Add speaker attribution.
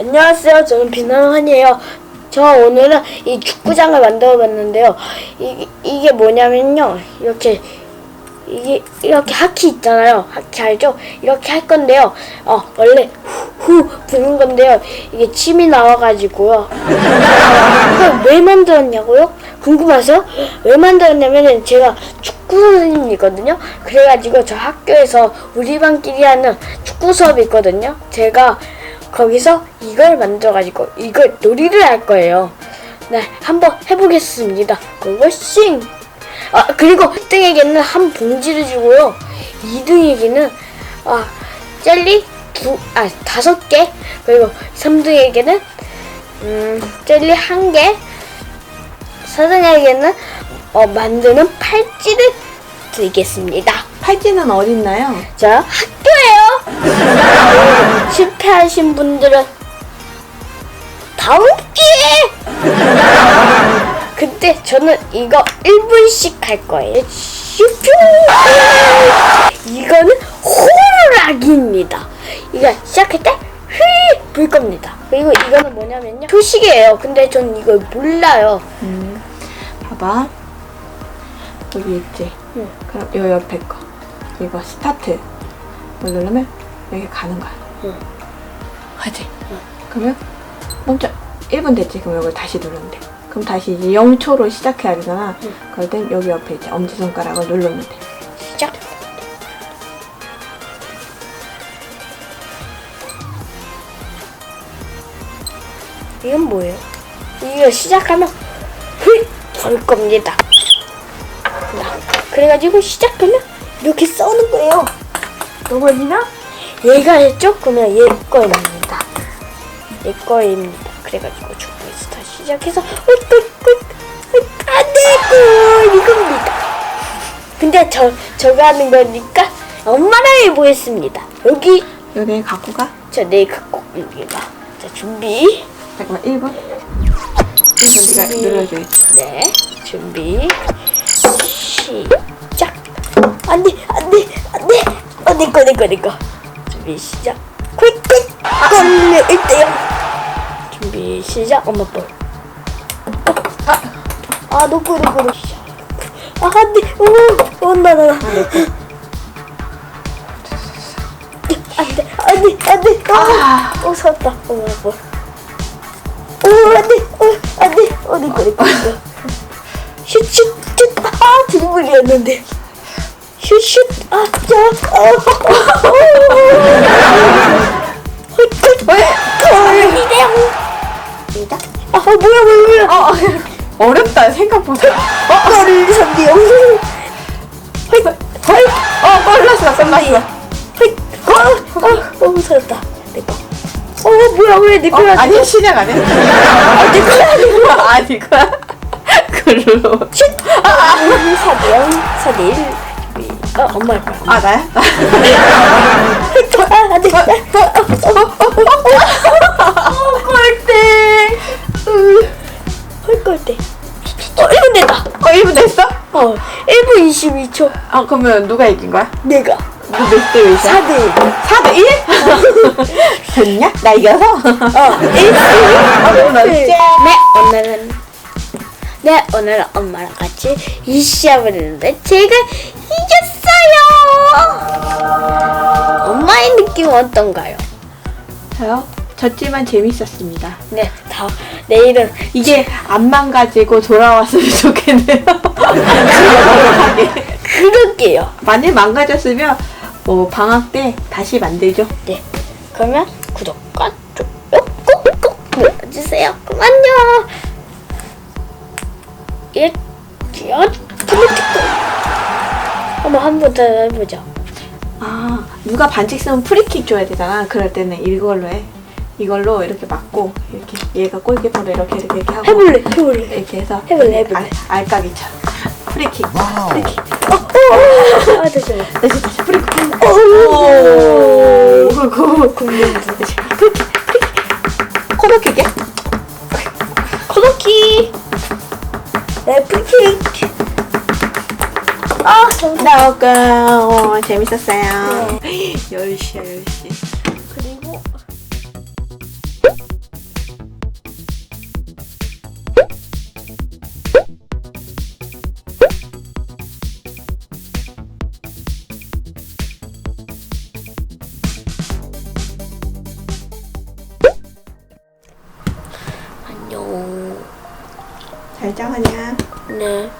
Speaker 1: 안녕하세요. 저는 비나원이에요. 저 오늘은 이 축구장을 만들어 봤는데요. 이, 이게 뭐냐면요. 이렇게 이게 이렇게 하키 있잖아요. 하키 알죠? 이렇게 할 건데요. 어 원래 후 부는 건데요. 이게 침이 나와가지고요. 이걸 왜 만들었냐고요? 궁금하세요? 왜 만들었냐면은 제가 축구 선생님이거든요. 그래가지고 저 학교에서 우리 반끼리 하는 축구 수업이 있거든요. 제가 거기서 이걸 만들어가지고 이걸 놀이를 할 거예요. 네, 한번 해보겠습니다. 고고싱! 아, 그리고 1등에게는 한 봉지를 주고요. 2등에게는, 아, 젤리 두, 아, 다섯 개. 그리고 3등에게는, 음, 젤리 한 개. 4등에게는, 어, 만드는 팔찌를 드리겠습니다.
Speaker 2: 팔찌는 어딨나요?
Speaker 1: 자, 학교예요. 실패하신 분들은 다음 기회에. 근데 저는 이거 1분씩 할 거예요. 슈퓨. 이거는 호루라기입니다. 이거 시작할 때 휘! 불 겁니다. 그리고 이거는 뭐냐면요. 표식이에요. 근데 전 이걸 몰라요.
Speaker 2: 음, 봐봐. 여기 있지?
Speaker 1: 응.
Speaker 2: 그럼 요 옆에 거. 이거 스타트. 이걸 누르면 여기 가는 거야.
Speaker 1: 응.
Speaker 2: 하지? 그러면 멈춰. 1분 됐지? 그럼 이걸 다시 누르면 돼. 그럼 다시 이제 0초로 시작해야 되잖아.
Speaker 1: 응.
Speaker 2: 그럴 땐 여기 옆에 이제 엄지손가락을 누르면 돼.
Speaker 1: 시작. 이건 뭐예요? 이거 시작하면 휙볼 겁니다. 자, 그래가지고 시작하면 이렇게 써는 거예요. 너머지나 얘가 했죠? 그러면 얘 거입니다. 얘 거입니다. 그래가지고 중국에서 다시 시작해서 안되고 이겁니다. 근데 저 저가 하는 거니까 엄마랑 해보겠습니다. 여기
Speaker 2: 여기 갖고 가.
Speaker 1: 저 내일 갖고 여기가 자 준비
Speaker 2: 잠깐만 1분. 1분 네가 눌러줘야지.
Speaker 1: 네 준비 시작 안돼 안돼 안돼 어 내꺼 준비 시작 퀵퀵 걸려 1대0 준비 시작 엄마 볼 아, 놓고, 놓고, 놓고. 아, 안 돼. 오, 온다, 나, 나. 안 돼, 안 돼, 안 돼. 아, 오. 어, 나 뭐. 오, 안 돼, 어, 안 돼. 어, 내 거, 내 거, 내 거. 슛, 슛, 슛. 아, 드리블이었는데. 슛, 슛. 아, 자, 어, 어, 어. 아, 뭐야, 뭐야, 뭐야.
Speaker 2: 어, 어렵다 생각보다. 어,
Speaker 1: 헐, 선비요. 헐, 헐.
Speaker 2: 어, 걸렸어, 걸렸어.
Speaker 1: 헐, 어, 어, 어, 살았다. 내 거. 어, 뭐야, 왜내
Speaker 2: 어,
Speaker 1: 거야?
Speaker 2: 아니 시작 안 해.
Speaker 1: 아, 내 거야, 내 거야.
Speaker 2: 아니고요. 글로.
Speaker 1: 슛! 아, 사대영, 사대일. 어, 엄마 할 거야.
Speaker 2: 아 나야? 나.
Speaker 1: 아, 안 돼.
Speaker 2: 어, 꼴대.
Speaker 1: 헐걸 때. 어, 1분 됐다.
Speaker 2: 어 1분 됐어?
Speaker 1: 어, 1분 22초.
Speaker 2: 아 그러면 누가 이긴 거야?
Speaker 1: 내가.
Speaker 2: 너몇대 몇이야?
Speaker 1: 4대1.
Speaker 2: 4대 1? 됐냐? 나 이겨서?
Speaker 1: 어, 1대1.
Speaker 2: 아, 그럼 나
Speaker 1: 네,
Speaker 2: 쎄.
Speaker 1: 오늘은. 네, 오늘은 엄마랑 같이 이 시합을 했는데 제가 이겼어요! 엄마의 느낌은 어떤가요?
Speaker 2: 저요? 졌지만 재밌었습니다.
Speaker 1: 네, 다, 내일은
Speaker 2: 이게 안 망가지고 돌아왔으면 좋겠네요.
Speaker 1: 그럴게요.
Speaker 2: 만약 망가졌으면 뭐 방학 때 다시 만들죠.
Speaker 1: 네, 그러면 구독과 좋아요 꾹꾹 눌러주세요. 그럼 안녕! 예, 기어, 플리티코. 한번 한 번 더 해보자.
Speaker 2: 아 누가 반칙 쓰면 프리킥 줘야 되잖아. 그럴 때는 이걸로 해. 이걸로 이렇게 맞고 이렇게 얘가 골키퍼로 이렇게 이렇게, 이렇게 하고
Speaker 1: 해볼래, 해볼래.
Speaker 2: 이렇게 해서
Speaker 1: 해볼래, 해볼래.
Speaker 2: 알, 알까기처럼 프리킥 프리킥
Speaker 1: 어, 어, 어, 아, 잠시만.
Speaker 2: 다시 다시 프리킥
Speaker 1: 오,
Speaker 2: 그거 굽는다 다시 프리킥 프리킥 코너킥이야?
Speaker 1: 코너키. 네, 프리킥. 아, 정말.
Speaker 2: 나올까 어, 재밌었어요 10시야 10시
Speaker 1: 그리고
Speaker 2: 결정하냐?
Speaker 1: 네.